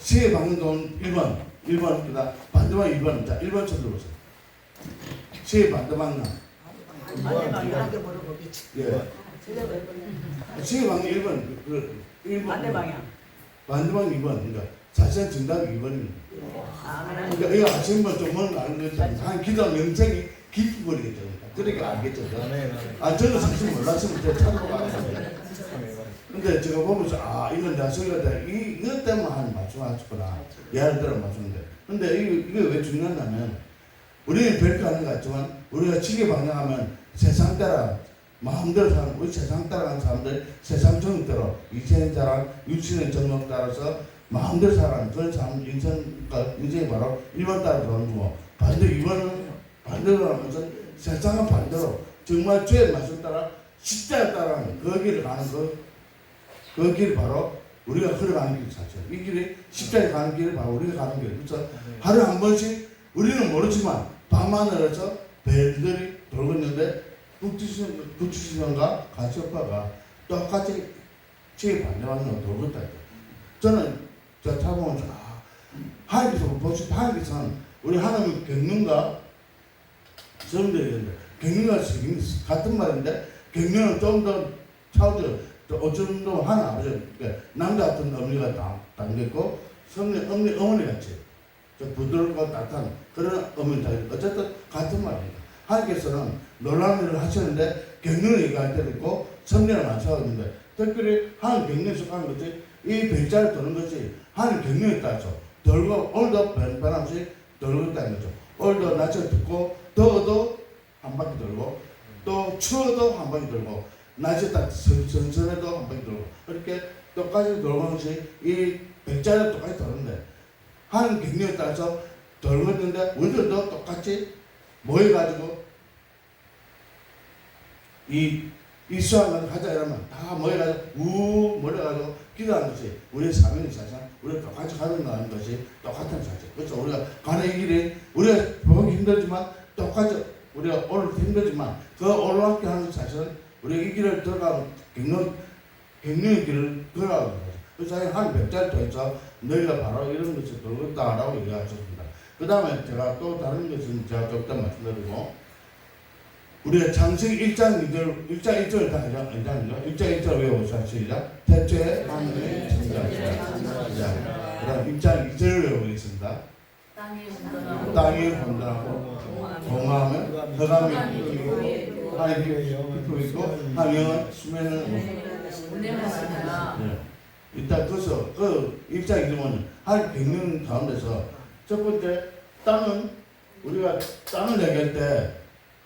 시에 박는 돈 1번, 1번, 그 다음 반대방 2번. 자, 1번 쳐들어보세요. 시에 반대방 나. 반대방향 물어보겠지. 예. 시에 박는 1번, 그, 1번. 반대 방향. 반대방 2번. 그러니까 자세한 정답이 2번입니다. 아, 그러니까 이거 아시는 분좀 뭔가 아는 거죠. 한 기도 영생이 깊이 버리겠죠. 그러니까 알겠죠. 아, 저는 사실 몰랐으면 제가 찾아보고 알았는데. 근데 제가 보면서 아 이건 내가 소리가 다. 이, 이것 때문에 한 맞춰왔구나 예를 들어 맞추는데 근데 이거, 이게 왜 중요하냐면 우리는 별거 아닌 것 같지만 우리가 지게 방향하면 세상 따라 마음대로 사는 우리 세상 따라가는 사람들 세상 정대로 이생자랑 유치는 정력 따라서 마음대로 살아가는 그런 사람 인생 그러니까 인생이 바로 1번 따라 들어오는 거고 반대 2번은 반대로 하면서 세상은 반대로 정말 죄의 맛을 따라 십자에 따라가는 그 길을 가는 그 그 길이 바로 우리가 걸어가는 길 자체. 이 길이 십자에 가는 길이 바로 우리가 가는 길. 그래서 하루에 한 번씩 우리는 모르지만 밤하늘에서 별들이 돌고 있는데 북두시선, 북두시선과 가시오파가 똑같이 지에 반대방향으로 돌고 있다. 저는 저 타보면서 아, 하늘에서 보시 하늘에서는 우리 하나님 경륜과 성들이는데 경륜과 성이 같은 말인데 경륜은 좀더 차오죠. 어쩌면 하나 아버지 그러니까 남자 같은 어머니가 다 담겼고 성령 어머니 어머니 같이 저 부드럽고 따뜻한 그런 어머니 다 어쨌든 같은 말입니다. 하나님께서는 놀라운 일을 하셨는데 때도 있고 성령을 맞춰왔는데 특별히 하나님 경륜에 속하는 것이 이 백자를 도는 것이 하나님 경륜에 따라서 돌고 오늘도 변- 변함없이 돌고 있다는 거죠. 오늘도 낮에 듣고 더워도 한 바퀴 돌고 또 추워도 한 바퀴 돌고 낮에 딱 선- 선선해도 한 바퀴 돌고. 그렇게 똑같이 돌고 것이 이 백자를 똑같이 도는데 하는 경륜에 따라서 돌고 있는데 우리들도 똑같이 모여가지고 이 이수학을 하자 이러면 다 모여가지고 우 모여가지고 기도하는 것이 우리의 사명이 사실 우리가 똑같이 가는 거 하는 것이 똑같은 사실. 그렇죠 우리가 가는 이 길이 우리가 보기 힘들지만 똑같이 우리가 오늘 힘들지만 그 올라가게 하는 사실은 우리가 이 길을 들어가면 경륜 경륜의 길을 걸어가는 거죠. 그래서 한 백자를 통해서 너희가 바로 이런 것을 돌고 있다라고 얘기하셨습니다. 그 다음에 제가 또 다른 것은 제가 좀 이따 말씀드리고 우리가 창세기 1장 2절 1장 1절을 다 해죠 1장 1절 1장 외워보자 시작. 대체 하늘의 천자자 그 다음 1장 2절을 외워보겠습니다. 땅이 혼돈하고. 공허하면 흑암이 끼고 하늘이 깊 고 있고 하늘은 수면을 운행하시느라 네. 일단 그래서 그 입장 이름은 할 경륜 가운데서 첫 번째 땅은 우리가 땅을 얘기할 때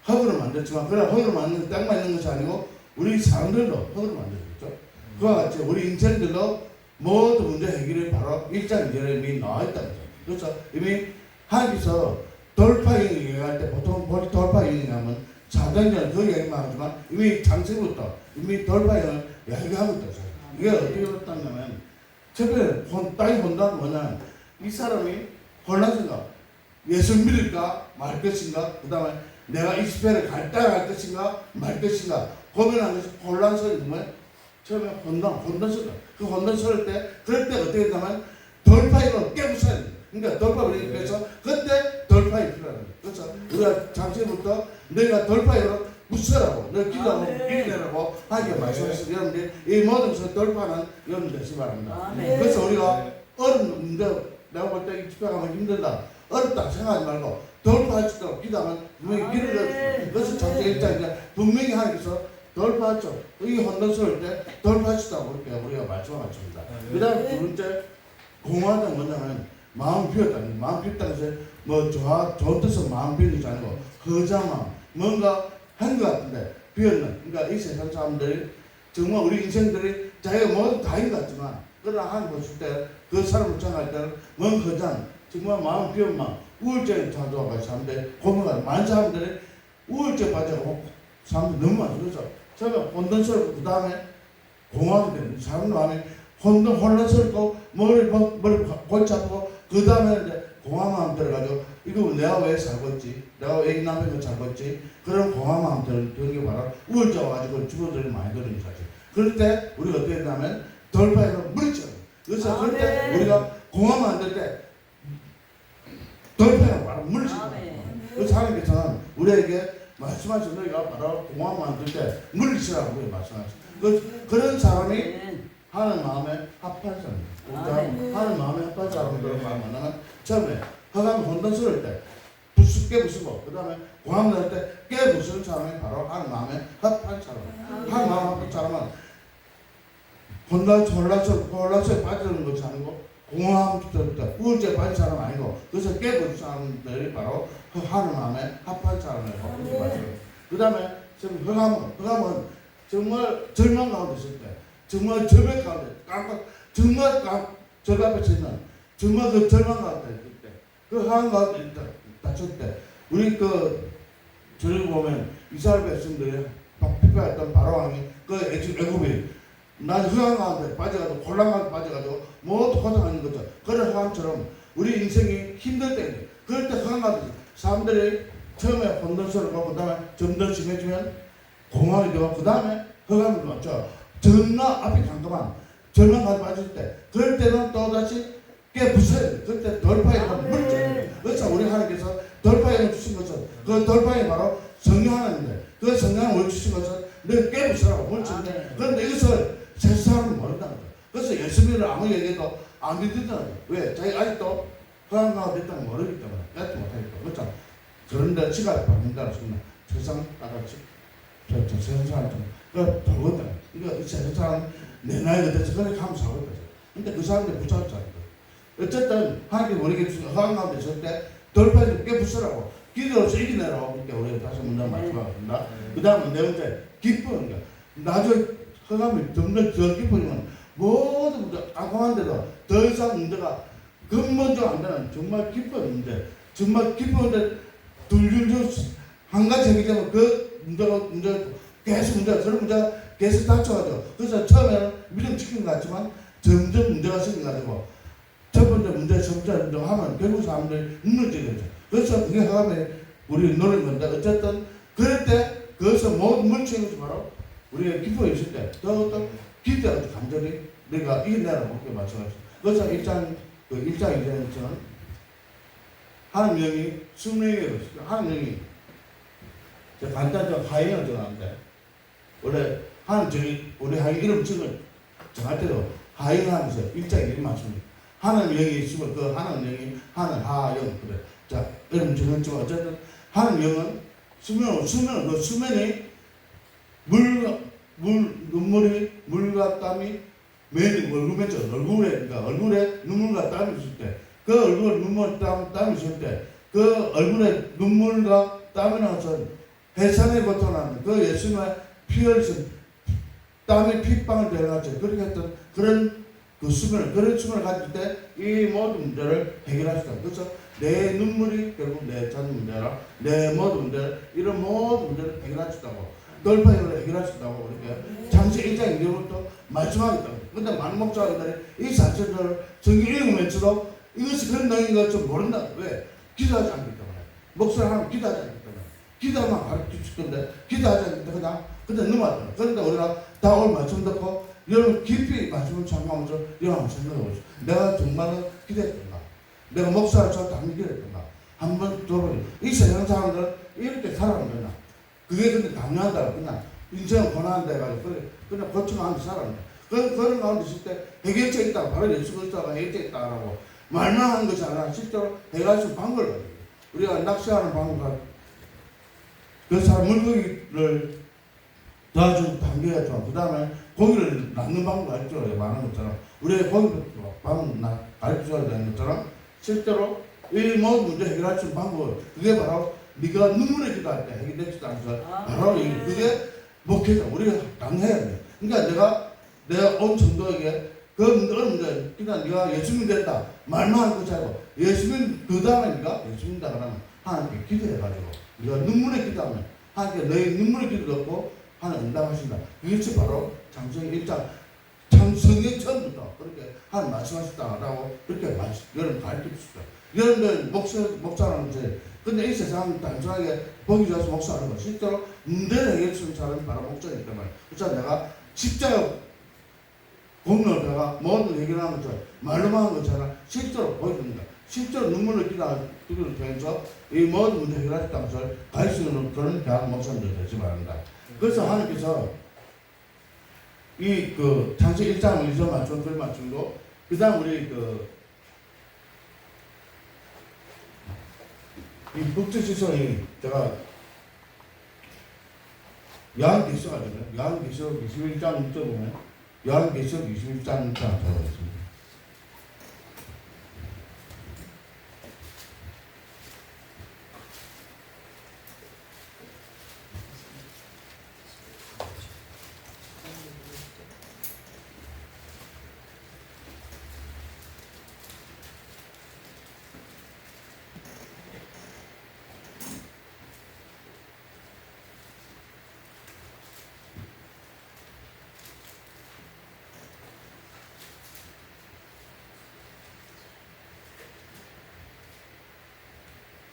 흙으로 만들지만 그래 흙으로 만드는 땅만 있는 것이 아니고 우리 사람들도 흙으로 만들었죠. 그와 같이 우리 인생들도 모든 문제 해결이 바로 일장 이절에 이미 나와 있다는 거죠. 그래서 이미 하나님께서 돌파형을 얘기할 때 보통 볼 돌파형이 하면 사단전 그 얘기만 하지만 이미 장세부터 이미 돌파형을 얘기하고 있다. 이게 어떻게 그렇다면 첫째 혼, 땅이 혼란 뭐냐? 이 사람이 혼란인가 예수 믿을까? 말 것인가? 그 다음에 내가 이 집회를 갈 따라갈 것인가? 말 것인가? 고민하는 것이 혼란스러운 정말 처음에 혼란 혼란스러워 그 혼란스러울 때 그럴 때 어떻게 되냐면 돌파이로 깨부숴야 돼. 그러니까 돌파를 위해서 그때 돌파이 거예요 그래서 우리가 잠시부터 내가 돌파이로 부서라고 너 기도하고 아멘. 일내라고 하게 말씀하셔서 여러분들 이 모든 것을 돌파하는 여러분 되시 바랍니다. 아멘. 그래서 우리가 어려운 내가 볼때이 집회 가면 힘들다 어렵다 생각하지 말고 돌파할 수 있도록 기도하면 분명히 길을 아멘. 그것은 첫째 일장이니까 분명히 하나님께서 돌파했죠. 이 혼돈스러울 때 돌파할 수 있다고 그렇게 우리가 말씀을 맞춥니다. 그 다음 두 번째 공허하다 뭐냐면 마음 비웠다. 마음 비웠다는 것은 뭐 좋아 좋은 뜻은 마음 비는 것이 아니고 허장 마음 뭔가 한 것 같은데 비었는 그러니까 이 세상 사람들이 정말 우리 인생들이 자기가 모두 다인 것 같지만 그러나 하나님 보실 때 그 사람을 정할 때는 뭔 허장 정말 마음 마음 우울증에 찾아와가 사람들 고민가 많은 사람들이 우울증 빠져고 사람들 너무 많아 그래서 제가 혼돈스럽고 그 다음에 공허하게 되는 사람 마음이 혼돈 혼란스럽고 머리 뭐, 머리 골치 아프고 그 다음에 마음 들어가지고 이거 내가 왜 살고 있지 내가 왜 이 남편과 살고 있지 그런 마음 드는 드는 게 바로 우울증 와가지고 주부들이 많이 그러는 사실 그럴 때 우리가 어떻게 했냐면 돌파해서 물리쳐 그래서 그럴 때 아멘. 우리가 공허 만들 때 돌파야 바로 물리지 아멘. 그래서 하나님께서는 우리에게 말씀하신 너희가 바로 공허 만들 때 물리치라고 우리 말씀하셨어요 그, 그런 사람이. 하나님 마음에 합한 사람이에요. 아멘. 그러니까 하나님 마음에 합한 사람들을 만나면 처음에 허감 혼돈스러울 때 부수 깨부수고 그 다음에 고함 넣을 때 깨 부수는 사람이 바로 마음에 합한 사람. 하나님 마음에 합한 사람은 혼란, 혼란스, 혼란스에 빠지는 것이 아니고 공허함, 우울증에 빠진 사람 아니고 그래서 깨부수 사람들이 바로 그 하나님 마음에 합한 사람이라고 그렇게 말해요. 그 다음에 지금 허감은, 허감은 정말 절망 가운데 있을 때 정말 절벽 가운데 깜빡 정말 깜 절벽 앞에 있는 정말 그 절망 가운데 그 다칠 때 우리 그 저를 보면 이스라엘 백성들이 피파했던 바로왕이 그 애굽- 애굽이 난 흑암 가운데 빠져가지고 곤란 가운데 빠져가지고 모두 고통하는 거죠. 그런 흑암처럼 우리 인생이 힘들 때 그럴 때 흑암 가운데 사람들이 처음에 혼돈스럽고 그 다음에 점점 심해지면 공황이 되고 그 다음에 흑암이 왔죠 전나 앞에 잠깐만 절망까지 빠질 때 그럴 때는 또다시 깨부숴야 돼 그때 돌파에가 물죠 그래서 우리 하나님께서 돌파에 주신 것은 그 돌파에 바로 성령 하나님인데 그 성령을 주신 것은 너 깨부수라고 물치는데 아멘. 그런데 이것을 세상은 모른다는 거죠 그래서 예수님을 아무 얘기해도 안 믿는다는 거예요 왜? 자기 아직도 허황 가운데 있다는 걸 모르기 때문에 깨닫지 못하니까 그렇죠 그런데 지가 받는다는 순간 세상 나같이 저, 저 세상 사람 좀 그, 돌거든. 이거 이 세상 사람 내 나이가 돼서 그렇게 하면 사거든. 근데 그 사람들 붙잡았잖아. 어쨌든 하나님 주신 허황 가운데 때 돌파해서 깨부수라고 기도 없이 이기내라고 그렇게 우리가 다시 문장 말씀하십니다. 그 다음은 네 번째 기쁘는 거. 나중에 허감이 점점 더 깊어지면 모든 문제 깜깜한데도 더 이상 문제가 근본적으로 안 되는 정말 기쁜 문제 정말 기쁜 문제 둘둘둘 한 가지 생기자면 그 문제가 문제 계속 문제가 그런 문제가 계속 닥쳐가죠. 그래서 처음에는 믿음 지킨 것 같지만 점점 문제가 생겨가지고 첫 번째 문제, 문제 하면 결국 사람들이 무너지게 되죠. 그래서 그게 하면 우리 노는 건데 어쨌든 그럴 때 그것을 모든 것이 바로 우리가 기도에 있을 때 더욱더 기대하고 간절히 내가 이겨내라 그렇게 말씀하셨어요. 그래서 일장 그 일장 이제는 하나님 영이 수명이 하나님 영이 제가 간단히 하인을 정하는데 원래 하나님 저희 우리 하인 이름 정을 정할 때도 하인 하면서 일장에 이름 맞춥니다. 하나님 영이 있으면 그 하나님 영이 하나님 하영 그래. 자 이름 정했지만 어쨌든 하나님 영은 수면 수면 그 수면이 물물 눈물이 물과 땀이 매일 얼굴 맺죠 얼굴에 그러니까 얼굴에 눈물과 땀이 있을 때 그 얼굴에 눈물 땀 땀이 있을 때 그 얼굴에 눈물과 땀이 나서 해산의 고통하는 그 예수님의 피 흘리신 땀이 핏방울 되어가지고 그렇게 했던 그런 그 수면을 그런 수면을 가질 때 이 모든 문제를 해결할 수 있다. 그래서 내 눈물이 결국 내 자녀 문제라 내 모든 문제를 이런 모든 문제를 해결할 수 있다고 돌파형을 해결할 수 있다고 이렇게 장세 1장 2절부터 말씀하겠다. 근데 많은 목사님들이 이 사실을 성경 읽으면서도 이것이 그런 내용인 것좀 모른다. 왜? 기도하지 않기 때문에. 목사를 하면 기도하지 않기 때문에. 기도하면 가르쳐 줄 건데, 기도하지 않기 때문에 그냥, 그냥 넘어갔다. 그런데 우리가 다 오늘 말씀 듣고, 여러분 깊이 말씀을 참고하면서 여러분 생각해 보시오. 내가 정말 기도했던가? 내가 목사를 저한테 안 기도했던가? 한번 돌아보세요. 이 세상 사람들은 이렇게 살아가는 거야. 그게 근데 당연하다. 그냥 인생을 고난한다 해가지고, 그래, 그냥 고충하면서 살아가는 거야. 그, 그런 가운데 있을 때 해결책 있다. 바로 예수 그리스도가 해결책 있다라고 말만 하는 것이 아니라 실제로 해결할 수 있는 방법을 우리가 낚시하는 방법과 그 사람 물고기를 단계가 있지만 그 다음에 고기를 낚는 방법 가르쳐 줘야 말하는 것처럼. 우리의 고기 방법 나- 가르쳐 줘야 되는 것처럼 실제로 이 모든 문제 해결할 수 있는 방법 그게 바로 네가 눈물에 기도할 때 해결될 수 있다는 것 바로 이 그게 목회자 우리가 강해야 돼. 그러니까 내가 내가 온 성도에게 그 문제 그러니까 네가 예수님 됐다. 말만 하는 것이 아니고 예수님 그 다음에 네가 예수님다 그러면 하나님께 기도해가지고 네가 눈물에 기도하면 하나님께 너의 눈물의 기도 듣고 하나님 응답하신다. 이것이 바로 장성 일장 창성의 처음부터 그렇게 하나님 말씀하셨다라고 그렇게 여러분 가르쳐 주시다. 여러분들 목사 목사라는 제 근데 이 세상은 단순하게 보기 좋아서 목사하는 거 실제로 문제를 있는 사람이 바로 목사이기 때문에 그래서 내가 십자가 공로다가 모든 해결하는 것처럼 말로만 하는 것처럼 실제로 보여줍니다. 실제로 눈물을 그걸 통해서 이 모든 문제 해결했다는 것을 있는 그런 대학 목사님들 되지 바랍니다. 그래서 하나님께서 이 그 장치 1장을 이서 맞춘 글 맞춘고 그 다음 우리 그이 북두시성이 제가 요한계시가 되네. 요한계시록 21장 6절 보면 요한계시록 21장 6절 들어가겠습니다.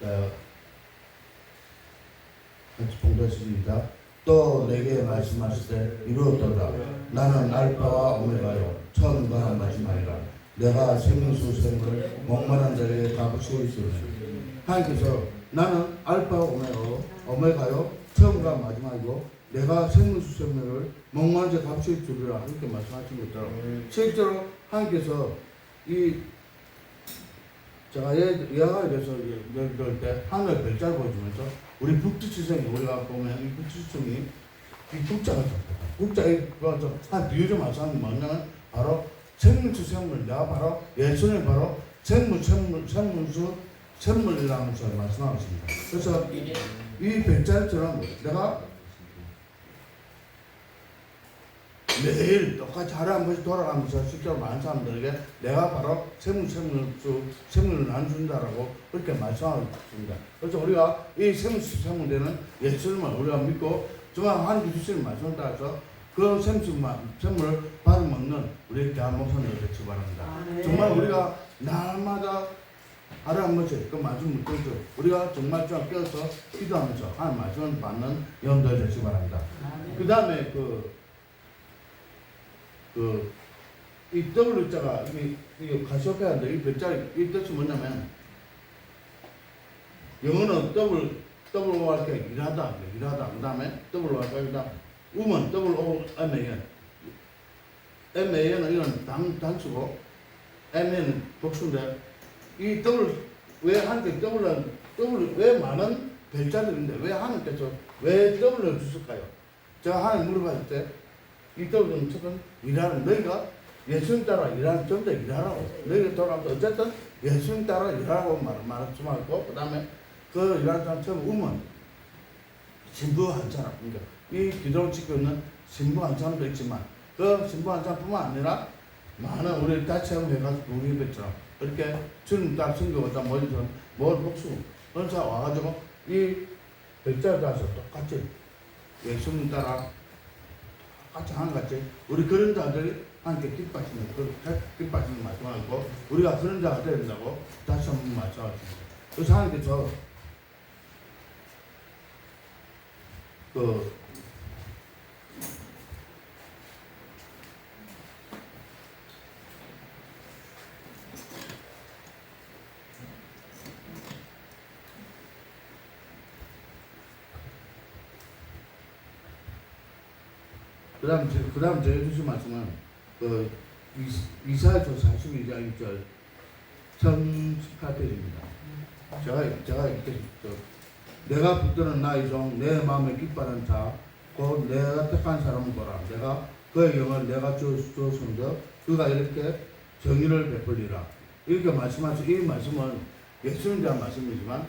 자, 같이 봉독했습니다. 또 내게 말씀하실 때 이루어도다. 나는 알파와 오메가요. 처음과 마지막이라. 내가 생명수 생을 목마른 자에게 값을 있으니. 하나님께서 나는 알파와 오메가요. 오메가요. 처음과 마지막이고 내가 생명수 생명을 목마른 자에 값을 주리라. 이렇게 말씀하신 것처럼 실제로 하나님께서 이 제가 예, 예화에 대해서 예를 들을 때 하늘 별자를 보여주면서 우리 북두칠성이 우리가 보면 이 북두칠성이 이 북자가 좋다. 북자의 그한 비유 좀 하자면 뭐냐면 바로 생물수 생물 내가 바로 예수는 바로 생물 생물 생물수 생물이라는 것을 말씀하고 있습니다. 그래서 이 별자리처럼 내가 매일 똑같이 하루에 한 번씩 돌아가면서 실제로 많은 사람들에게 내가 바로 세물 세물수 세물을 나눠준다라고 그렇게 말씀하고 있습니다. 그래서 우리가 이 세물수 세물되는 예수님을 우리가 믿고 정말 하나님 주시는 말씀을 따라서 그 세물수 세물을 받아 먹는 우리 대한 목사님들 되시 바랍니다. 정말 우리가 날마다 하루에 한 번씩 그 말씀을 듣죠. 우리가 정말 좀 깨어서 기도하면서 하나님 말씀을 받는 영들 되시 바랍니다. 그 다음에 그 그, 이 W자가, 이, 이 가시오페아 인데, 이 별자리, 이 뜻이 뭐냐면, 영어는 W, W 할게 일하다, 일하다. 그 다음에 W 할게, 그 다음, 음은 W O M A N. M A N은 이런 단, 단수고, M N은 복수인데, 이 W, 왜 하는데 W는, W, 왜 많은 별자들인데, 왜 하나님께서 왜 W를 주실까요? 제가 하나님 물어봤을 때, 이 W는 첫은 일하는 너희가 예수님 따라 일하는 전부 다 일하라고. 너희가 돌아가면서 어쨌든 예수님 따라 일하라고 말, 말씀하고 그 다음에 그 일하는 사람 처음 우면 신부 한 사람. 그러니까 이 기도를 지고 있는 신부 한 사람도 있지만 그 신부 한 사람뿐만 아니라 많은 우리 같이 한번 해가지고 우리 것처럼 이렇게 주님 딸 신교가 모여서 뭘 복수. 그래서 와가지고 이 백자를 따서 똑같이 예수님 따라 같이 하는 것 같이 우리 그런 자들이 함께 기뻐하시는 그 기뻐하시는 말씀하고 우리가 그런 자가 되야 된다고 다시 한번 말씀하십니다. 그래서 하나님께서 그 다음 제- 그다음 제가 주신 말씀은 그 이- 이사야서 42장 1절 1018페이지입니다. 제가 제가 이렇게 저, 내가 붙드는 나의 종 내 마음에 기뻐하는 자 곧 내가 택한 사람을 보라 내가 그의 영을 내가 주 주었음도 그가 이렇게 정의를 베풀리라 이렇게 말씀하셔 이 말씀은 예수님 대한 말씀이지만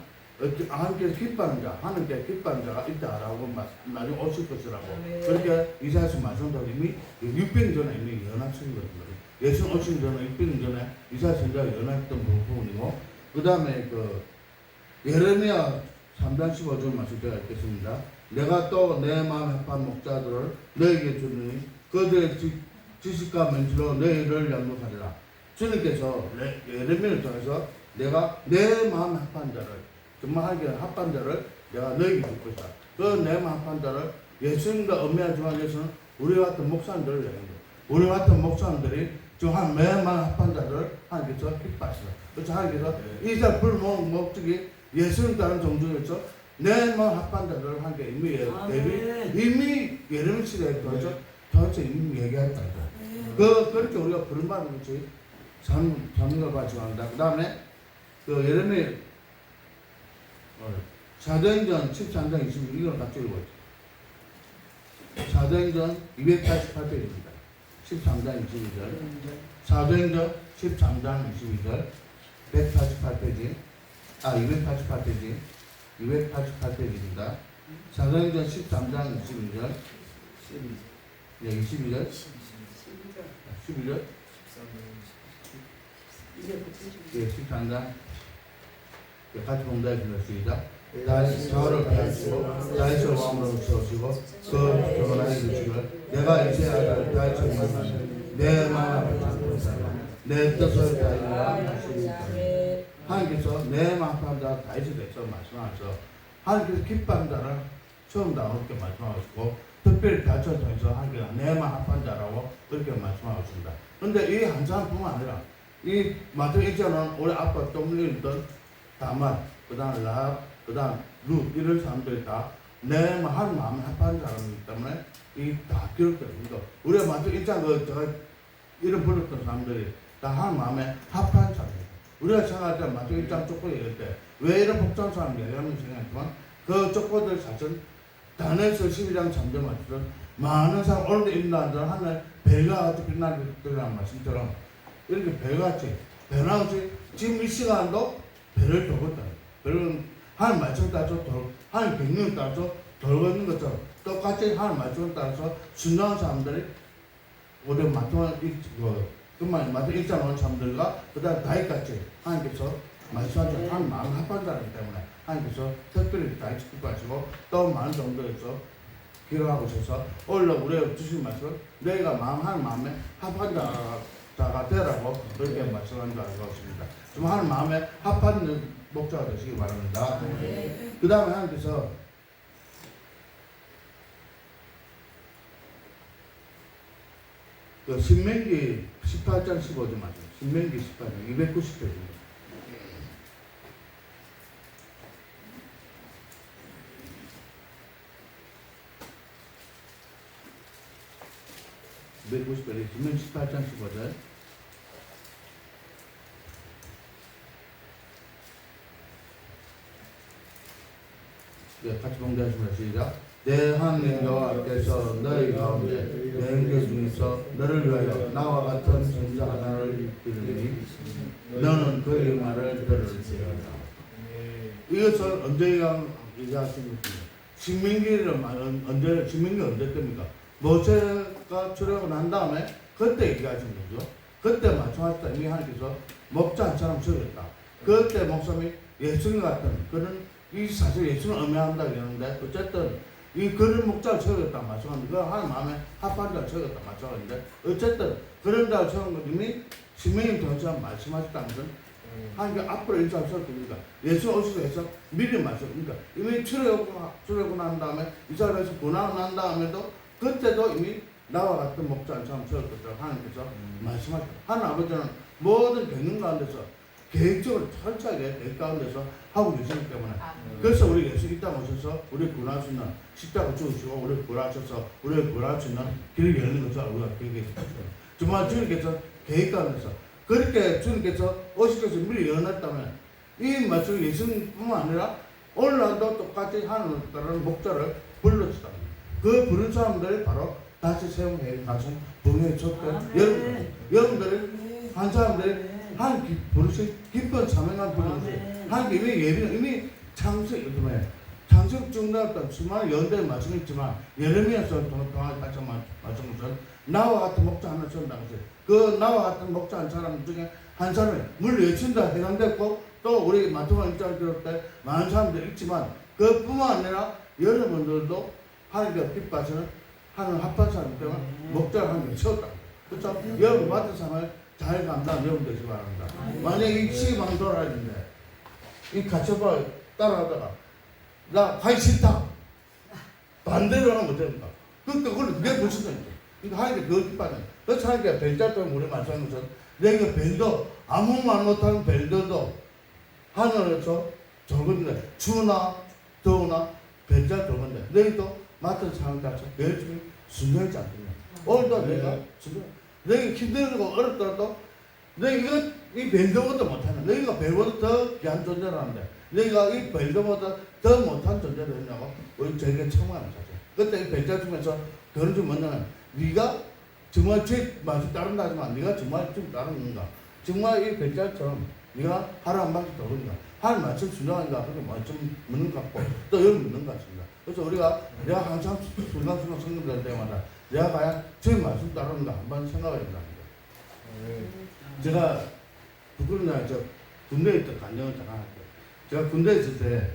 하나님께서 기뻐하는 자, 하나님께 기뻐하는 자가 있다라고 말- 나중에 오실 것이라고 그렇게 이사야서 말씀도 이미 600년 전에 이미 연합성인 거거든요. 예수 오신 전에 600년 전에 이사야 선지자가 연합했던 부분이고 그 다음에 그 예레미야 3장 15절 말씀 제가 읽겠습니다. 내가 또 내 마음 합한 목자들을 너에게 주니 그들의 지, 지식과 men지로 너희를 양육하리라. 주님께서 레- 예레미야를 통해서 내가 내 마음 합한 자를 정말 하게 합한 자를 내가 너에게 줄 것이다. 그내 마음 합한 자를 예수님과 엄밀한 중앙에서는 우리 같은 목사님들을 얘기합니다. 우리 같은 목사님들이 지금 한 매만 합판자들 하나님께서 기뻐하시다. 그래서 하나님께서 이자 불모 목적이 예수님 다른 종중에서 내만 합판자들 한게 이미 예- 대비 이미 예레미 시대에 도대체 도대체 이미 얘기했다. 그 그렇게 우리가 그런 말을 그렇지 참 참가 가지고 한다. 그 다음에 그 예레미 어, 사도행전 13장 26 이걸 같이 읽어요. 사도행전 288페이지입니다. 13장 22절. 사도행전 13장 22절. 188페이지. 아, 288페이지. 288페이지입니다. 사도행전 13장 22절. 네, 22절. 12절. 예, 13장. 예, 같이 봉다했습니다. 시작. 다시 저를 피하시고 다시 왕으로 세우시고 그 결혼하게 주시고 내가 이제 아들 다시 만나면 내 잡고서 내 뜻을 하시리까 하나님께서 내 마음을 다 다시 대서 말씀하셔서 하나님께서 기뻐한 자를 처음 나오게 말씀하시고 특별히 다쳐 통해서 하나님께서 내 마음을 자라고 그렇게 말씀하셨습니다. 그런데 이 한 사람뿐만 아니라 이 마태 1장은 우리 아빠 동물이던 다만 그 다음 라합 그 다음 루 이런 사람들이 다내 한 마음에 합한 사람이기 때문에 이 다 기록됩니다. 우리가 마태 1장 그 제가 이름 불렀던 사람들이 다 한 마음에 합한 사람이에요. 우리가 생각할 때 마태 1장 족보 얘기할 때왜 이런 복잡한 사람 얘기하는 생각했지만 그 족보들 사실 다니엘서 12장 3절 말씀 많은 사람 오늘도 임나들 하늘 배가 같이 빛나는 말씀처럼 이렇게 배같이 배나같이 지금 이 시간도 배를 있다. 배는 하늘 말씀 따라서 돌, 하늘 경륜 따라서 돌고 있는 것처럼 똑같이 하늘 말씀 따라서 순종한 사람들이 우리 마토한 그 그만 마토 일장 온 사람들과 그다음 다윗같이 하나님께서 말씀하신 한 마음 합한 자이기 때문에 하나님께서 특별히 다윗 기뻐하시고 또 많은 정도에서 기록하고 있어서 오늘 우리가 주신 말씀 너희가 마음 한 마음에 합한 자 자가 되라고 그렇게 말씀하는 줄 알고 있습니다. 좀 하는 마음에 합한 목자가 되시기 바랍니다. 그 다음에 하나님께서 그 신명기 18장 15절 말씀. 신명기 18장 290페이지. 몇 90페이지. 신명기 18장 15절. 네, 같이 봉대하시면 시작. 내 하나님 여호와께서 너희 가운데 내 형제 중에서 너를 위하여 나와 같은 선자 하나를 이르니 너는 그의 말을 들을지어다. 이것을 언제 얘기하신 것입니다. 신민기를 말 언제 신민기 언제 때입니까? 모세가 출애굽 난 다음에 그때 얘기하신 거죠. 그때 말씀하셨다 이미 하나님께서 먹자 한 사람 적였다. 그때 목사님이 예수님 같은 그런 이 사실 예수는 음해한다 이러는데 어쨌든 이 그런 목자를 채우겠다 말씀하는데 그 하나님 마음에 합한 자를 채우겠다 말씀하는데 어쨌든 그런 자를 채우는 건 이미 신명이 통해서 말씀하셨다는 건 하나님께 앞으로 인사를 설 겁니다. 예수 오시고 해서 미리 말씀 그러니까 이미 출애굽 출애굽 난 다음에 이스라엘에서 고난 난 다음에도 그때도 이미 나와 같은 목자 한 사람 채울 것이라고 하나님께서 말씀하셨다. 하나님 아버지는 모든 경영 가운데서 계획적으로 철저하게 계획 가운데서 하고 계시기 때문에 그래서 우리 예수 이 땅 오셔서 우리 구원할 수 있는 십자가 죽으시고 우리 구원하셔서 우리 구원할 수 있는 길을 열는 것을 우리가 계획했습니다. 정말 주님께서 계획 가운데서 그렇게 주님께서 오시께서 미리 열어놨다면 이 말씀 예수뿐만 아니라 오늘날도 똑같이 하는 다른 목자를 불러주다. 그 부른 사람들이 바로 다시 세움에 가신 동해 쳤던 여러분, 여러분들이 한 사람들이 한 기- 부르신 기쁜 사명한 부르신 한 이미 예비 이미 창세 요즘에 창세 중단했던 수많은 연대 말씀이 있지만 예레미야서 동안 같이 말씀을 나와 같은 목자 하나 전 당시 그 나와 같은 목자 한 사람 중에 한 사람이 물론 예친다 해당됐고 또 우리 마토가 입장 기록 때 많은 사람들이 있지만 그뿐만 아니라 여러분들도 하나님께 기뻐하시는 하는 합한 사람 때문에 목자를 한명 세웠다. 그렇죠? 여러분 맡은 상을 잘 감당 여러분 되시기 바랍니다. 만약에 이 시방 돌아야 되는데 이 가처바 따라하다가 나 가기 싫다. 반대로 하면 못됩니다. 그러니까 그걸 무슨 소리죠? 그러니까 하니까 기뻐하는 거야. 그래서 하니까 벨자 때문에 우리 것은 내가 벨도 아무 말 못하는 벨도도 하늘에서 적은데 추나 더우나 벨자 적은데 너희도 맡은 상황 자체 열심히 순종하지 않겠냐. 오늘도 네. 내가 순종. 내가 힘들고 어렵더라도 내가 이거 이 벨도보다 못하는 너희가 벨보다 더 귀한 존재라는데 너희가 이 벨도보다 더 못한 존재를 했냐고? 우리 저에게 청구하는 사실. 그때 이 벨자 중에서 그런 좀 뭐냐면 네가 정말 제 말씀 따른다 하지만 네가 정말 좀 따르는가? 정말 이 벨자처럼 네가 하루 한 번씩 더는가 하늘 말씀 순종하는가 그렇게 뭐좀 묻는 것 같고 또 여기 묻는 것 같습니다. 그래서 우리가 내가 항상 순간순간 성경될 때마다 내가 과연 제 말씀 따르는가 한번 생각해야 된다. 제가 부끄럽냐 저 군대에 있던 간영을 잠깐 할게요. 제가 군대에 있을 때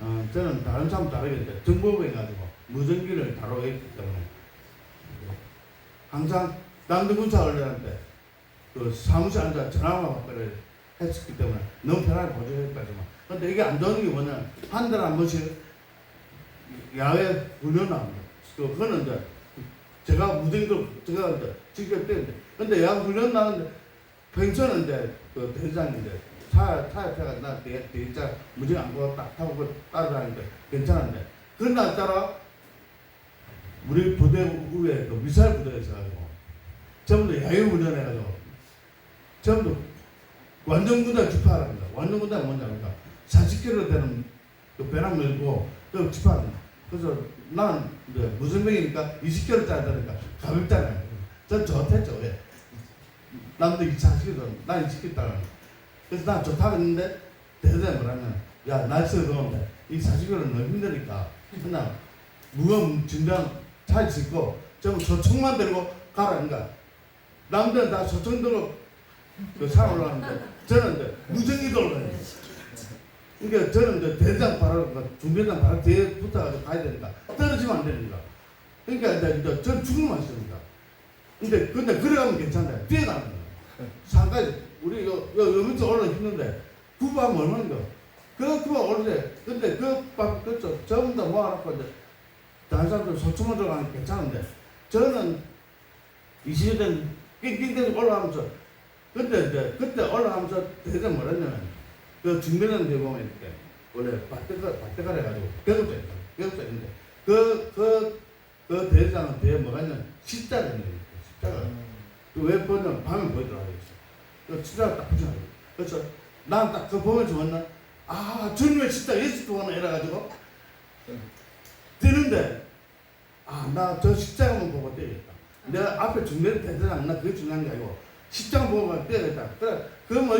어, 저는 다른 사람 다르게 정보부에 가지고 무전기를 다루고 있기 때문에 항상 남대군사 훈련할 때그 사무실 앉아 전화만 받기를 했었기 때문에 너무 편하게 보조했다지만 근데 이게 안 되는 게 뭐냐 한 달에 한 번씩 야외 훈련 나옵니다. 그 그거는 이제 제가 제가 이제 직접 때는데 근데 야외 훈련 나는데 이제 그 대장인데 차 차에 태가 나 뒤에 뒤자 무지개 안딱 타고 그 따라다니는데 괜찮은데. 그런 날 따라 우리 부대 후에 그 미사일 부대에서 가지고 전부 다 야외 훈련해가지고 전부 완전 군대 집합합니다. 완전 군대 뭐냐니까? 40km 되는 그 배낭 밀고 그 집합합니다. 그래서 난 이제 무슨 병이니까 20km짜리 되니까 가볍잖아요. 전 좋댔죠. 왜? 남들 40km, 난 20km 그래서 난 좋다고 했는데 대단히 뭐라면 야 날씨가 더운데 이 40km는 너무 힘드니까 그냥 무거운 진장 차에 싣고 전부 소총만 들고 가라니까 남들은 다 소총 들고 그산 올라가는데 저는 이제 무정이 돌아요 그러니까 저는 이제 대장 바로 그 중대장 바로 뒤에 붙어가지고 가야 되니까 떨어지면 안 되니까. 그러니까 이제, 이제 전 죽으면 있습니다. 근데 근데 그래가면 괜찮아요. 뛰어가는 거예요. 산까지 우리 요, 요, 요 밑에 올라 힘든데 구부하면 얼마인가 그 구부 오르래 근데 그 밥 그쪽 전부 다 모아놓고 이제 다른 사람들 소총을 들어가는 게 괜찮은데 저는 20년 낑낑대서 올라가면서 그때 이제 그때 올라가면서 대체 뭐랬냐면 그 중대는 데 보면 이렇게 원래 밭대가 밭대가 해가지고 벽업자 있다. 벽업자 있는데 그 그 그 대장은 뒤에 뭐가 있냐면 십자가 있는 거예요 십자가. 그왜 보냐면 밤에 보이더라고요 그 십자가 딱 붙여놔요 그래서 난딱 그 보면 좋았나? 아 주님의 십자가 예수 또하나 이래가지고 뛰는데 아 나 저 십자가만 보고 뛰겠다. 내가 앞에 중대는 대장은 나 그게 중요한 게 아니고 십장 보고만 뛰어야겠다. 그래, 그럼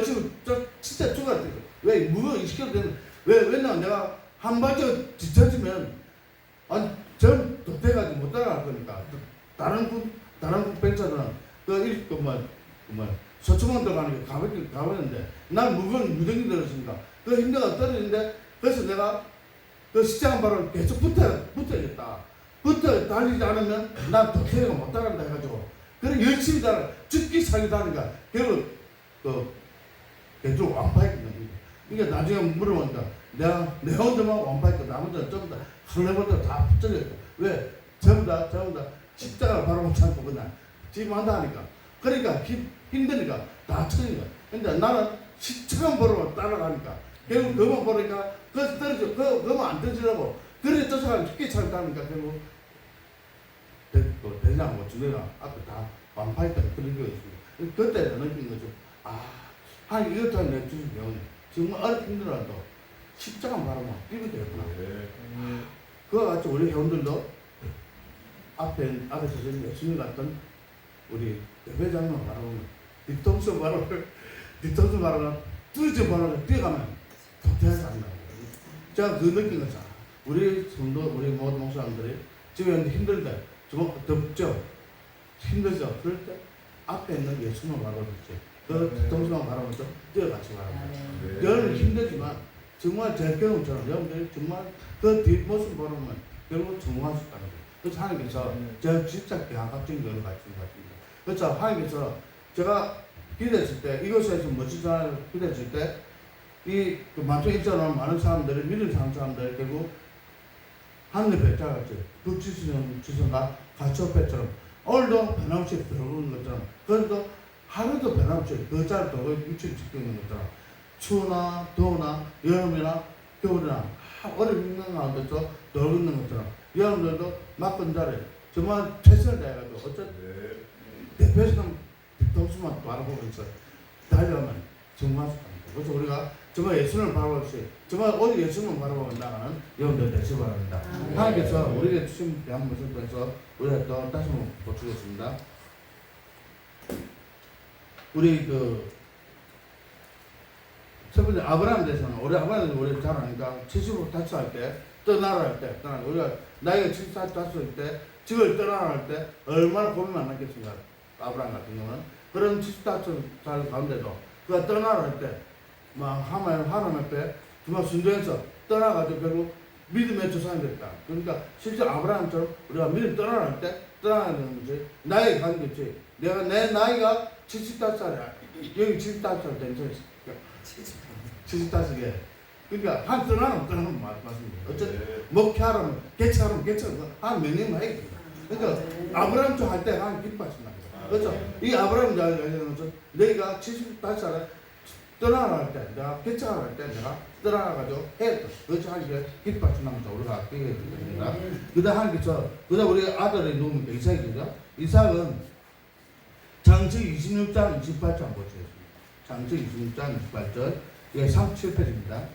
저 진짜 죽어야 돼. 왜 무거 20kg 되는 왜 왜냐 내가 한 발짝 뒤처지면 아니 전 도태가지고 못 따라갈 거니까 또 다른 군 다른 군 벤처들은 그일그뭐 뭐 소총만 들어가는 게 가볍게 가버렸는데 난 무거운 무전기 들었으니까 그 힘내가 떨어지는데 그래서 내가 그 시장 바로 계속 붙어 붙어야겠다. 붙어 달리지 않으면 난 도태가 못 따라간다 해가지고 그래 열심히 따라 죽기 살기도 하니까 결국 그 계속 완파했거든요. 그러니까 나중에 물어보니까 내가 내 혼자만 완파했고 나머지는 전부 다 설레부터 다 붙여졌다. 왜? 전부 다 전부 다 바로 못 참고 그냥 지금 한다 하니까 그러니까 힘, 힘드니까 다 쳐진 거야. 근데 나는 십자가 보러 따라가니까 결국 그만 보니까 그 떨어져 그 그만 안 떨어지라고 그래 쫓아가면 죽기 살다니까 결국 대, 그 대장하고 주대가 앞에 다 완파했다는 그런 게 있습니다. 그때 느낀 거죠. 아, 한 이것도 내 주신 배우네. 정말 어렵 힘들어도 십자가 바라만 뛰게 되구나. 그와 같이 우리 회원들도 앞에, 앞에서 지금 열심히 갔던 우리 대회장만 바라보면 뒤통수 바로, 뒤통수 바라보면 뚜지 바라보면 뛰어가면 도태하지 않는다. 제가 그 느낀 거죠. 우리 성도, 우리 모든 목사님들이 지금 힘들 때, 좀 덥죠? 힘들죠? 그럴 때 앞에 있는 예수만 바라보지. 그 뒤통수만 바라보면서 뛰어같이 바라보죠. 여러분 힘들지만 정말 제 경험처럼 여러분들이 정말 그 뒷모습 보면 결국 성공할 수 있다는 거예요. 그래서 하나님께서 제가 진짜 계약적인 걸 가르친 것 같습니다. 그래서 하나님께서 제가 기도했을 때 이곳에서 멋진 사람을 기도했을 때이 그 만성 입장으로 많은 사람들이 믿는 사람 사람들 결국 하늘 배짱같이 그 지선 지선과 가초배처럼. 오늘도 변함없이 들어오는 것처럼. 그래도 하루도 변함없이 그 자리 도에 미친 지키는 것처럼 추우나 더우나 여름이나 겨울이나 어려 있는 가운데서 놀고 있는 것처럼 여러분들도 맞건 자리 정말 최선을 다해가지고 어쨌든 대표처럼 뒤통수만 바라보면서 달려가면 정말 좋습니다. 그래서 우리가 정말 예수를 바라보시 정말 오직 예수를 바라보고 나가는 여러분들 되시 바랍니다. 하나님께서 우리에게 주신 대한 통해서 우리가 또 다시 한번 보충했습니다. 우리 그첫 번째 아브라함에 대해서는 우리 아브라함에 대해서 우리 잘 아니까 70을 다쳐할 때 떠나라 할 때 떠나 우리가 나이가 74 다쳤을 때 집을 떠나라 할 때 얼마나 고민 많았겠습니까? 아브라함 같은 경우는. 그런 74살 가운데도 그가 떠나라 할 때 막 하나님 하나님 앞에 정말 순종해서 떠나가지고 결국 믿음의 조상이 됐다. 그러니까 실제 아브라함처럼 우리가 믿음 떠나라 할때 떠나는 거지. 나이 가는 거지. 내가 내 나이가 75살이야 여기 75살 된 적이 있어 75개 그러니까 한 떠나는 떠나는 말 맞습니다. 어쨌든 목회하라면 개체하라면 개체하면 한몇 년만 해야겠다. 그러니까 아브라함 쪽 할 때한 기뻐하신다 그렇죠? 이 아브라함 내가 75살에 떠나라 할 때, 내가 개척을 할때 내가 떠나가지고 해야겠다. 그렇지 하기에 기뻐하신다면서 우리가 깨게 됩니다. 그 다음 하나님께서, 그 다음 우리 아들이 누굽니까? 이삭이죠? 이삭은 장치 26장 28장 보시겠습니다. 장치 26장 28절, 이게 37페이지입니다.